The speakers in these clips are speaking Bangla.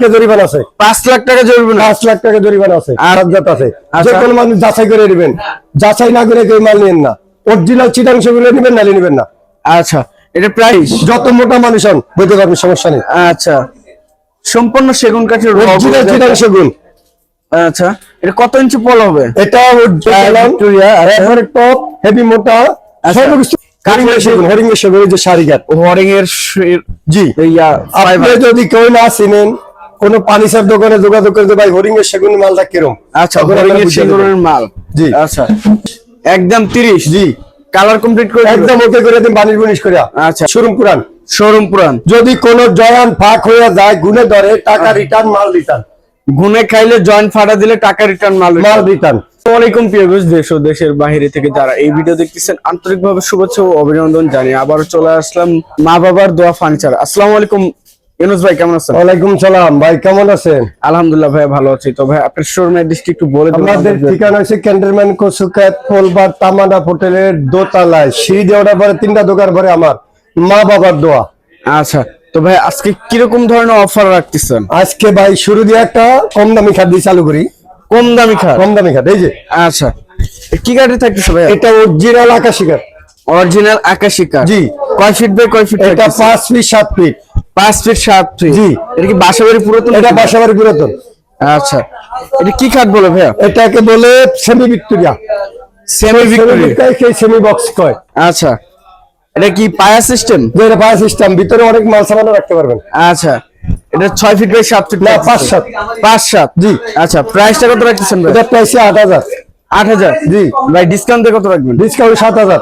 টাকা জরিমানা আছে। পাঁচ লাখ টাকা জরুরি পাঁচ লাখ টাকা জরিমানা আছে। আর- আছে। আচ্ছা। যে কোনো মানুষ যাচাই করে নেবেন। যাচাই না করে কেউ মাল নেন না। অরিজিনাল চিটাংশগুলো নেবেন নালে নেবেন না। আচ্ছা এটা প্রাইস যত মোটা মানুষ হন বলতে পারবেন সমস্যা নেই। আচ্ছা। সম্পূর্ণ সেগুন কাঠের অরিজিনাল চিটাংশ গুণ আচ্ছা এটা কত ইঞ্চি পল হবে? এটা ভিক্টোরিয়া আর টপ হেভি মোটা। সর্বকিছু যে এর জি। যদি কেউ না চিনেন কোন পানিসার দোকানে যোগাযোগ করে যে ভাই হরিঙ্গের সেগুন মালটা কিরম? আচ্ছা আপনারা এর সেগুনের মাল। জি। আচ্ছা। একদম 30 জি। কালার কমপ্লিট করে একদম ওকে করে দিন বানিশ বুনিশ করে আচ্ছা। শোরুম পুরান। শোরুম পুরান। যদি কোন জয়ান ফাঁক হয়ে যায় গুনে ধরে টাকা রিটার্ন মাল রিটার্ন গুনে খাইলে জয়েন্ট ফাটা দিলে টাকা রিটার্ন মাল মাল। রিটার্ন আসসালামাইকুম প্রিয় দেশ ও দেশের বাইরে থেকে যারা এই ভিডিও দেখতেছেন আন্তরিকভাবে শুভেচ্ছা ও অভিনন্দন জানিয়ে আবারও চলে আসলাম মা বাবার দোয়া ফার্নিচার। আসসালামু আলাইকুম ইউনুস ভাই কেমন আছেন? ওয়ালাইকুম সালাম। ভাই কেমন আছেন? আলহামদুলিল্লাহ ভাই ভালো আছি। তো ভাই আপনার একটু বলে দিন আমাদের ঠিকানা হচ্ছে কসুকাত পোলবার তামানা হোটেলের দোতলায়। সিঁড়ি দেওয়ার পরে তিনটা দোকান পরে আমার মা বাবার দোয়া। আচ্ছা তো ভাই আজকে কীরকম ধরনের অফার রাখতেছেন? আজকে ভাই শুরু দিয়ে একটা কম দামি খাদ্য চালু করি। কম দামি খাট? কম দামি খাদ্য এই যে। আচ্ছা কি গাড়ি থাকতেছে ভাই? এটা অরিজিনাল আকাশি কাঠ অরিজিনাল আকাশি কাঠ জি। কয় ফিট বাই কয় ফিট এটা? পাঁচ ফিট সাত ফিট পাঁচ ফিট সাত ফিট জি। এটা কি বাসাবাড়ি পুরাতন? এটা বাসাবাড়ি পুরাতন। আচ্ছা। এটা কি কাঠ বলে ভাইয়া? এটাকে বলে semi Victoria semi Victoria Victoria semi box কয়? আচ্ছা। এটা কি পায়া সিস্টেম এটা ফায়ার সিস্টেম ভিতরে অনেক মাল সামানও রাখতে পারবেন। আচ্ছা। এটা ছয় ফিট বাই সাত ফিট না, পাঁচ সাত। পাঁচ সাত। জি। আচ্ছা প্রাইসটা কত রাখতেছেন ভাই এটা প্রাইসে আট হাজার। আট হাজার? জি। ভাই ডিসকাউন্ট কত রাখবেন? ডিসকাউন্ট সাত হাজার।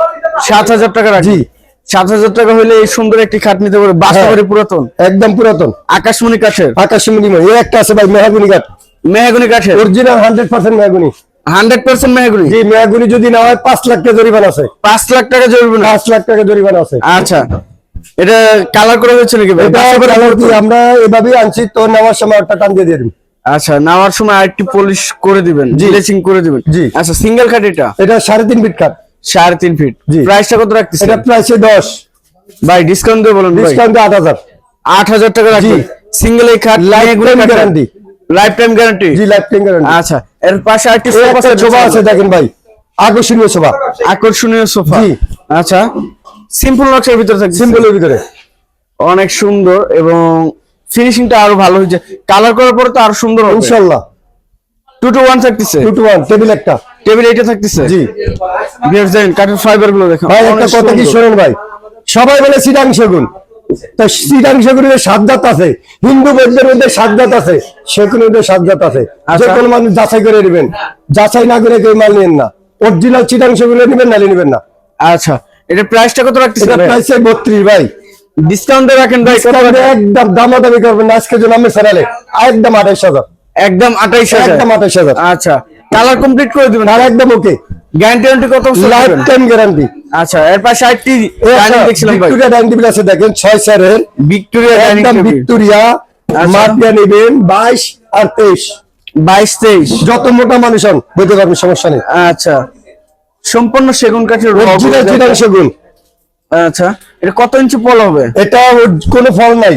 সাত হাজার টাকা রাখি জি। সাত হাজার টাকা হলে এই সুন্দর একটি খাট নিতে পারবে বাসাবাড়ি পুরাতন? একদম পুরাতন। আকাশমণি কাঠের? আকাশি মিনিমাম এর একটা আছে ভাই মেহাগুনি কাঠ। মেহাগুনি কাঠের? Original hundred percent mahogany. Hundred percent mahogany? জি মেহাগুনি যদি না হয় পাঁচ লাখ টাকা জরিমানা আছে। পাঁচ লাখ টাকা জরুরি পাঁচ লাখ টাকা জরিমানা আছে। আচ্ছা। এটা কালার করে হয়েছে নাকি ভাই? এটা কালার কি আমরা এভাবেই আনছি তো নেওয়ার সময় একটা টান দিয়ে আচ্ছা নেওয়ার সময় আরেকটি পলিশ করে দিবেন করে দিবেন। জি। আচ্ছা সিঙ্গেল খাট এটা? এটা সাড়ে তিন ফিট কাঠ সাড়ে তিন ফিট। প্রাইসটা কত রাখতেছে এটা প্রাইসে দশ। ভাই ডিসকাউন্ট দিয়ে বলুন ডিসকাউন্ট আট হাজার। আট হাজার টাকা রাখি সিঙ্গেল এই খাট guarantee। লাইফ টাইম গ্যারান্টি জি লাইফ টাইম গ্যারান্টি আচ্ছা এর পাশে আরেকটি সোফা আছে দেখেন। ভাই। আকর্ষণীয় শোভা আকর্ষণীয় সোফা জি। আচ্ছা সিম্পল নকশার ভিতরে থাকছে সিম্পলের ভিতরে। অনেক সুন্দর এবং ফিনিশিংটা আরও ভালো হয়েছে। কালার করার পরে তো আরও সুন্দর হবে। ইনশাল্লাহ। টু টু ওয়ান থাকতেছে। টু টু ওয়ান টেবিল একটা। টেবিল এইটা থাকতেছে? জি। ভিউয়ার্স দেখেন কাঠের ফাইবারগুলো দেখেন ভাই একটা কথা কি। ভাই? সবাই বলে সিডাং সেগুন। তো সেগুনের সাতজাত আছে। হিন্দু বৌদ্ধের মধ্যে সাতজাত আছে সেগুনের মধ্যে সাতজাত আছে। যে আচ্ছা। কোনো মানুষ যাচাই করে নেবেন। যাচাই না করে কেউ মাল নেন না। অরিজিনাল সেগুলো নেবেন নালে নেবেন না। আচ্ছা এটা প্রাইসটা কত রাখতেছে এটা প্রাইসে বত্রিশ ভাই। ডিসকাউন্ট রাখেন ভাই একদম দামাদামি করবেন আজকে জন্য আমি চ্যানেলে একদম আঠাইশ হাজার। একদম আঠাইশ হাজার। একদম আঠাইশ হাজার। আচ্ছা কালার কমপ্লিট করে দিবেন। আর একদম ওকে গ্যারান্টি কত বছর লাইফ টাইম গ্যারান্টি আচ্ছা এর পাশে আরেকটি ডাইনিং দেখছিলাম ভাই। ভিক্টোরিয়া ডাইনিং টেবিল আছে দেখেন ছয় স্যারের। Victoria dining table Victoria. Matia নেবেন বাইশ আর তেইশ। বাইশ তেইশ। যত মোটা মানুষ হন বলতে পারবেন সমস্যা নেই। আচ্ছা। সম্পূর্ণ সেগুন কাঠের অরিজিনাল সেগুন। আচ্ছা। এটা কত ইঞ্চি পল হবে? এটা কোনো ফল নাই।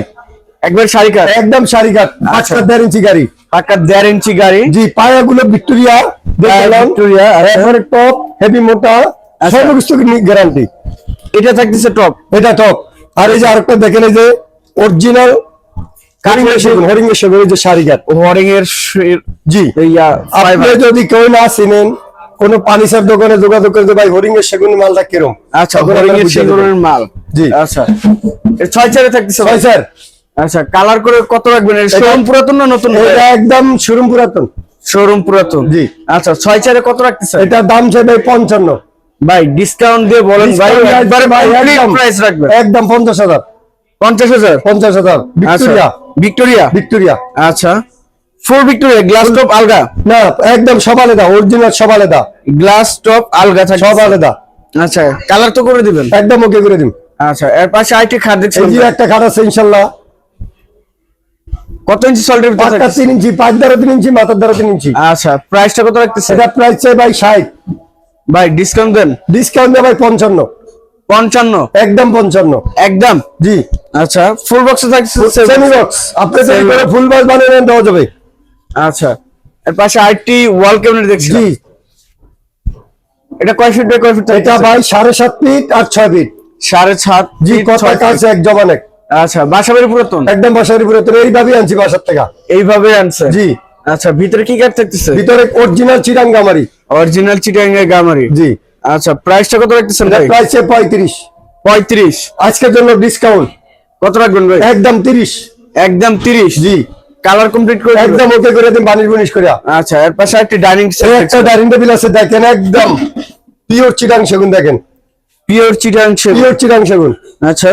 একবার শাড়ি কাঠ একদম সারি কাঠ আচ্ছা। পাঁচটা দেড় ইঞ্চি গাড়ি। দেড় ইঞ্চি গাড়ি। জি পায়াগুলো ভিক্টোরিয়া ভিক্টোরিয়া, আর। এবারে টপ হেভি মোটা আচ্ছা। গ্যারান্টি? এটা থাকতেছে টপ। এটা টপ। আর এই যে আরেকটা দেখেন এই যে অরিজিনাল সেগুন হরিঙ্গের সেগুন যে শাড়ি কাঠ ওয়ারিং এর জি। আপনি যদি কেউ না চিনেন কোন পানিসার দোকানে যোগাযোগ করে মালটা কিরম? আচ্ছা এর সেগুনের মাল। জি। আচ্ছা। ছয় চারে থাকতেছে ভাই। স্যার আচ্ছা কালার করে কত রাখবেন? শোরুম পুরাতন না নতুন? এটা একদম শোরুম পুরাতন। শোরুম পুরাতন? জি। আচ্ছা ছয় চারে কত রাখতেছে এটা দাম চাই ভাই পঞ্চান্ন। ভাই ডিসকাউন্ট দিয়ে বলেন ভাই একবারে প্রাইস রাখবেন। একদম পঞ্চাশ হাজার। পঞ্চাশ হাজার? পঞ্চাশ হাজার। ভিক্টোরিয়া। ভিক্টোরিয়া? ভিক্টোরিয়া। আচ্ছা। ফোর ভিক্টোরিয়া গ্লাস টপ আলগা? না একদম সব আলাদা অরিজিনাল সব আলাদা। গ্লাস টপ আলগা থাকে সব আলাদা। আচ্ছা কালার তো করে দিবেন? একদম ওকে করে দিন আচ্ছা এর পাশে আইটি খাট এই যে একটা খাট আছে ইনশাল্লাহ। কত ইঞ্চি পাঁচটা? তিন ইঞ্চি পাঁচ দ্বারা তিন ইঞ্চি মাথার দ্বারা তিন ইঞ্চি। আচ্ছা প্রাইসটা কত রাখতেছে? এটা প্রাইস চাই ভাই ষাট। ভাই ডিসকাউন্ট দেন। ডিসকাউন্ট দেয় ভাই পঞ্চান্ন। পঞ্চান্ন? একদম পঞ্চান্ন। একদম? জি। আচ্ছা ফুল বক্সে থাকছে সেমি বক্স আপনি যদি করে ফুল বক্স বানিয়ে নেন দেওয়া যাবে। আচ্ছা এর পাশে আরেকটি ওয়াল ক্যাবিনেট দেখছি জি। এটা কয় ফিট বাই কয় ফিট এটা ভাই সাড়ে সাত ফিট আর ছয় ফিট সাড়ে সাত জি কথা কাজ। এক জমানে আচ্ছা বাসাবাড়ি পুরাতন? একদম বাসারি পুরাতন এইভাবেই আনছি বাসার থেকে। এইভাবে আনছে জি। আচ্ছা ভিতরে কি কাঠ থাকতেছে? ভিতরে অরিজিনাল চিরাং গামারি অরিজিনাল চিটাঙ্গের গামারি? জি। আচ্ছা প্রাইসটা কত রাখতেছেন ভাই? প্রাইসে পঁয়ত্রিশ। পঁয়ত্রিশ? আজকের জন্য ডিসকাউন্ট কত রাখবেন ভাই? একদম তিরিশ। একদম তিরিশ? জি। কালার কমপ্লিট করে একদম ওকে করে দিন বানিশ বুনিশ করে আচ্ছা এর পাশে একটি ডাইনিং এই একটা ডাইনিং টেবিল আছে দেখেন একদম পিওর চিরাং সেগুন দেখেন। পিওর চিটাং পিওর চিরাং সেগুন। আচ্ছা।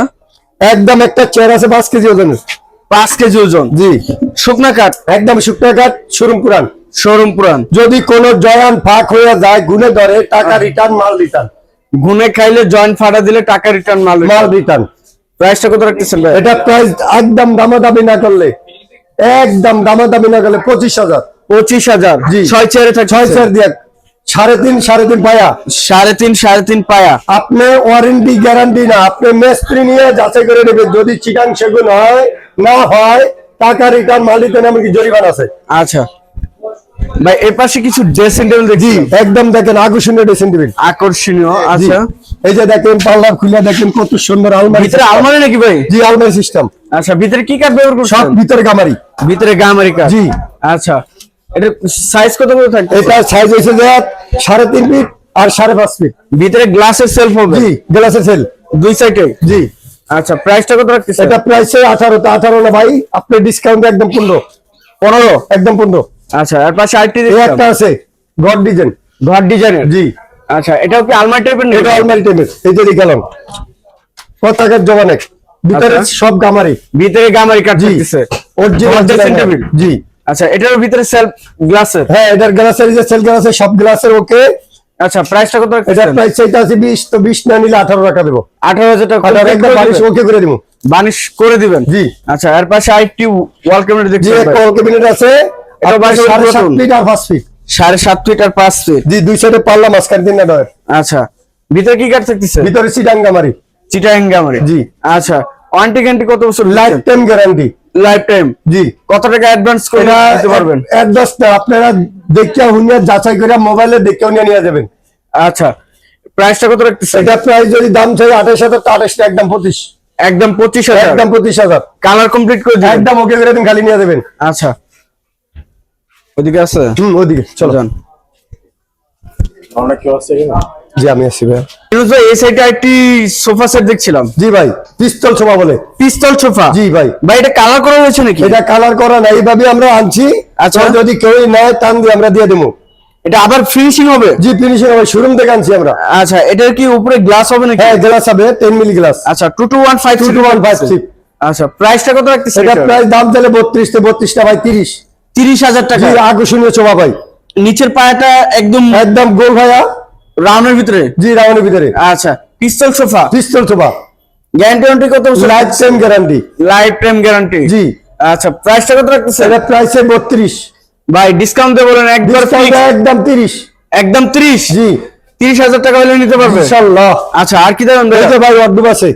একদম একটা চেয়ার আছে পাঁচ কেজি ওজন পাঁচ কেজি ওজন। জি। শুকনা কাঠ? একদম শুকনা কাঠ শোরুম পুরান। শোরুম পুরান। যদি কোনো জয়ান ফাঁক হয়ে যায় গুনে ধরে টাকা রিটার্ন মাল রিটার্ন গুনে খাইলে জয়েন্ট ফাটা দিলে টাকা রিটার্ন মাল মাল রিটার্ন প্রাইসটা কত রাখতেছেন ভাই? এটা প্রাইস একদম দামাদামি না করলে একদম দামাদামি না করলে পঁচিশ হাজার। পঁচিশ হাজার। জি। ছয় চেয়ারে ছয় চার দিয়ে সাড়ে তিন সাড়ে তিন পায়া। সাড়ে তিন সাড়ে তিন পায়া। আপনি ওয়ারেন্টি গ্যারান্টি না আপনি মেস্ত্রি নিয়ে যাচাই করে নেবেন। যদি চিকান সেগুন হয় না হয় টাকা রিটার্ন মাল রিটার্ন এমনকি জরিমানা আছে? আচ্ছা। ভাই এর পাশে কিছু ড্রেসিং টেবিল দেখছি। একদম দেখেন আকর্ষণীয় ড্রেসিং টেবিল আকর্ষণীয় আচ্ছা। এই যে দেখেন পাল্লার খুলে দেখেন কত সুন্দর আলমারি ভিতরে আলমারি নাকি ভাই? জি আলমারি সিস্টেম আচ্ছা ভিতরে কি কাঠ ব্যবহার সব ভিতরে গামারি। ভিতরে গামারি কাঠ। জি। আচ্ছা। এটা সাইজ কত করে থাকবে এটা সাইজ হয়েছে যে সাড়ে তিন ফিট আর সাড়ে পাঁচ ফিট ভিতরে গ্লাসের সেলফ হবে? জি গ্লাসের সেল দুই সাইডে জি। আচ্ছা প্রাইসটা কত রাখতেছেন এটা প্রাইস আঠারো তা আঠারো না ভাই আপনি ডিসকাউন্ট একদম পনেরো। পনেরো? একদম পনেরো। আচ্ছা এর পাশে আরেকটি একটা আছে গড ডিজাইন ঘর ডিজাইনের জি। আচ্ছা এটাও কি আলমারি টাইপের এটা আলমারি টেবিল এই যে গেলাম পতাকার জমানে ভিতরে আচ্ছা। সব গামারি। ভিতরে গামারি জি। থাকতেছে অরিজিনাল জি। আচ্ছা এটার ভিতরে সেলফ গ্লাসের হ্যাঁ এটার গ্লাসের যে সেল গ্লাসের সব গ্লাসের ওকে আচ্ছা প্রাইসটা কত এটার প্রাইস চাইতে আছে বিশ তো বিশ না নিলে আঠারো টাকা দেবো। আঠারো হাজার টাকা আঠারো complete একদম করে বানিশ ওকে করে দিব। বানিশ করে দিবেন? জি। আচ্ছা এর পাশে আরেকটি ওয়াল ক্যাবিনেট জি দেখছি একটা ওয়াল ক্যাবিনেট আছে। এটা সাড়ে সাত ফিট আর পাঁচ ফিট সাড়ে সাত ফিট আর পাঁচ ফিট জি দুই সাইডে পাল্লা মাঝখান তিন না ডয়ের আচ্ছা ভিতরে কি কাট থাকতেছে? ভিতরে সিডাঙ্গামারি চিটাং গামারি জি। আচ্ছা ওয়ারেন্টি গ্যারান্টি কত বছর life time guarantee life time জি। কত টাকা অ্যাডভান্স করে দিতে পারবেন? অ্যাড্রেস না আপনারা দেখিয়া হুনিয়া যাচাই করে মোবাইলে দেখিয়া নিয়ে নিয়ে যাবেন। আচ্ছা প্রাইসটা কত রাখতেছে এটা প্রাইস যদি দাম চাই আঠাশ হাজার তো আঠাশটা একদম পঁচিশ। একদম পঁচিশ হাজার? একদম পঁচিশ হাজার। কালার কমপ্লিট করে দিবেন। একদম ওকে করে দিন খালি নিয়ে যাবেন। আচ্ছা। ওদিকে আছে? হুম ওদিকে চলো। যান। জি আমি আসছি ভাই ভাই এই সাইডে একটি সোফা সেট দেখছিলাম। জি ভাই পিস্তল সোফা বলে। পিস্তল সোফা? জি ভাই। ভাই এটা কালার করা হয়েছে নাকি? এটা কালার করা না এইভাবে আমরা আনছি। আচ্ছা। যদি কেউ নেয় টান দিয়ে আমরা দিয়ে দেবো। এটা আবার ফিনিশিং হবে? জি ফিনিশিং হবে। শোরুম থেকে আনছি আমরা। আচ্ছা এটার কি উপরে গ্লাস হবে নাকি? হ্যাঁ গ্লাস হবে টেন মিলি গ্লাস আচ্ছা two two one five two two one five six আচ্ছা প্রাইসটা কত এটা প্রাইস দাম তাহলে বত্রিশ থেকে বত্রিশটা ভাই তিরিশ। তিরিশ হাজার টাকা। জি আকর্ষণীয় চোবা ভাই। নিচের পায়াটা একদম একদম গোল ভাইয়া। রাউন্ডের ভিতরে? জি রাউন্ডের ভিতরে। আচ্ছা পিস্তল সোফা? পিস্তল চোবা গ্যারান্টি ওয়ারেন্টি কত বছর? Life time guarantee life time guarantee জি। আচ্ছা প্রাইসটা কত রাখতেছে এটা প্রাইসে বত্রিশ। ভাই ডিসকাউন্ট দিয়ে বলেন একবার একদম তিরিশ। একদম তিরিশ? জি। তিরিশ হাজার টাকা হলে নিতে পারবে? ইনশাল্লাহ। আচ্ছা আর কি দেবেন এই যে ভাই ওয়ার্ডুব আছে।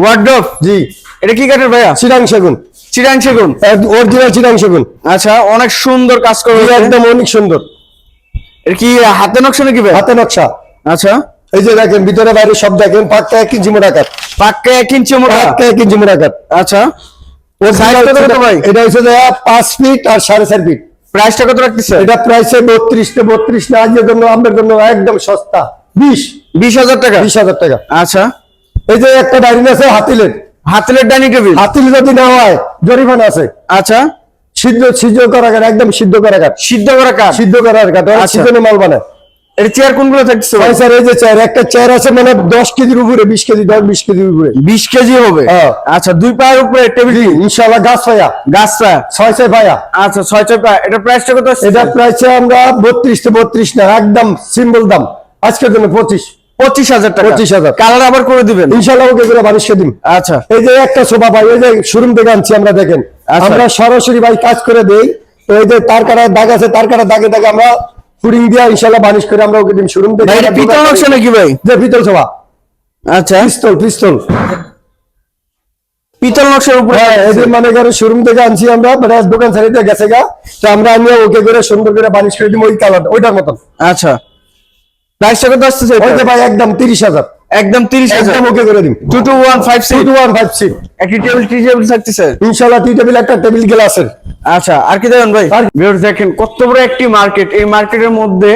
ওয়ার্ড্রপ জি। এটা কি কাঠের ভাইয়া? চিরাং সেগুন। চিরাং সেগুন? অরিজিনাল চিরাং সেগুন। আচ্ছা অনেক সুন্দর কাজ করে একদম অনেক সুন্দর। কি হাতে নকশা নাকি ভাই? হাতে নকশা। আচ্ছা। এই যে দেখেন ভিতরে বাইরে সব দেখেন পাক্কা এক ইঞ্চি মোটা কাঠ। পাক্কা এক ইঞ্চি মোটা? পাক্কা এক ইঞ্চি মোটা কাঠ। আচ্ছা? এটা হচ্ছে পাঁচ ফিট আর সাড়ে চার ফিট প্রাইসটা কত রাখতেছে? এটা প্রাইসে বত্রিশ থেকে বত্রিশ না আজকের জন্য আমাদের জন্য একদম সস্তা। বিশ। বিশ হাজার টাকা? বিশ হাজার টাকা। আচ্ছা। এই যে একটা ডাইনিং আছে হাতিলের। হাতের ডাইনিং টেবিল? হাতিল যদি না হয় জরিমানা আছে। আচ্ছা। সিদ্ধ সিদ্ধ করা কাঠ একদম সিদ্ধ করা কাঠ সিদ্ধ করা কাঠ সিদ্ধ করার কাঠ আচ্ছা। মাল বানায়। এর চেয়ার কোনগুলো ভাই স্যার এই যে চেয়ার একটা চেয়ার আছে মানে দশ কেজির উপরে বিশ কেজি দশ বিশ কেজির উপরে। বিশ কেজি হবে? হ্যাঁ। আচ্ছা দুই পায়ের উপরে টেবিল গাছ পায়া গাছটা ছয় ছয় পায়া আচ্ছা ছয় ছয় পা এটা প্রাইসটা কত আসছে? এটা প্রাইসে আমরা বত্রিশ থেকে বত্রিশ না একদম সিম্বল দাম। আজকের জন্য পঁচিশ। পঁচিশ হাজার টাকা। 25,000 কালার আবার করে দিবেন। ইনশাল্লাহ ওকে করে বারিশে দিন আচ্ছা। এই যে একটা শোভা পাই এই যে শোরুম থেকে আনছি আমরা দেখেন। আচ্ছা। আমরা সরাসরি ভাই কাজ করে দেই। তো এই যে তার কাটা দাগ আছে তার কাটা দাগে দাগে আমরা ফুডিং দিয়ে ইনশাল্লাহ বানিশ করে আমরা ওকে দিন শোরুম থেকে পিতল নকশা নাকি ভাই? যে পিতল শোভা আচ্ছা। পিস্তল পিস্তল। পিতল নকশার উপরে হ্যাঁ এই যে মনে করো শোরুম থেকে আনছি আমরা মানে দোকান সারিতে গেছে গা। তো আমরা আনিয়ে ওকে করে সুন্দর করে বানিশ করে দিব ওই কালার ওইটার মতন। আচ্ছা। প্রাইসটা কত আসতেছে এটা? ওইটা ভাই একদম তিরিশ হাজার। একদম তিরিশ হাজার। একদম ওকে করে দিন two two one five two six two one five six একটি টেবিল টি টেবিল থাকতেছে? ইনশাল্লাহ টি টেবিল একটা টেবিল গ্লাসের আচ্ছা আর কি দেবেন ভাই? ভিউয়ার্স দেখেন কত বড় একটি মার্কেট এই মার্কেটের মধ্যে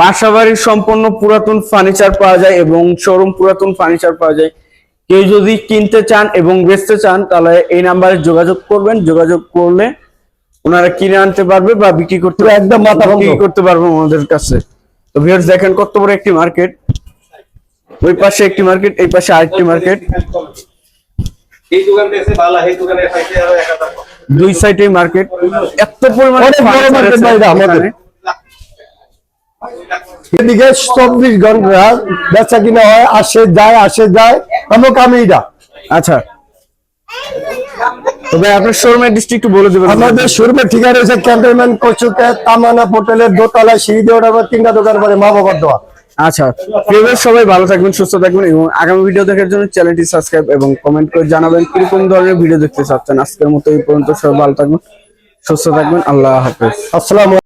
বাসাবাড়ির সম্পূর্ণ পুরাতন ফার্নিচার পাওয়া যায় এবং শোরুম পুরাতন ফার্নিচার পাওয়া যায়। কেউ যদি কিনতে চান এবং বেচতে চান তাহলে এই নাম্বারে যোগাযোগ করবেন। যোগাযোগ করলে ওনারা কিনে আনতে পারবে বা বিক্রি করতে একদম মাথা। বিক্রি করতে পারবে আমাদের কাছে। তো ভিউয়ার্স দেখেন কত বড় একটি মার্কেট ওই পাশে একটি মার্কেট এই পাশে আরেকটি মার্কেট এই দোকান থেকে ভালো এই দোকানে পাইতে আরও এক দুই সাইডে মার্কেট এত পরিমাণে অনেক বড় market ভাই আমাদের। এদিকে চব্বিশ ঘণ্টা বেচা কিনা হয় আসে যায় আসে যায় আমক আমি এটা তবে আপনার ডিস্ট্রিক্ট বলে দেবেন। আমাদের শোরুমের ঠিকানা রয়েছে ক্যান্টনমেন্ট কচুকে তামানা হোটেলের দোতলা সিঁড়ি দিয়ে তিনটা দোকান পরে মা বাবার দোয়া। আচ্ছা সবাই ভালো থাকবেন সুস্থ থাকবেন এবং আগামী ভিডিও দেখার জন্য চ্যানেলটি সাবস্ক্রাইব এবং কমেন্ট করে জানাবেন। কীরকম ধরনের ভিডিও দেখতে চাচ্ছেন? আজকের মতো এই পর্যন্ত সবাই ভালো থাকবেন সুস্থ থাকবেন আল্লাহ হাফেজ। আসসালাম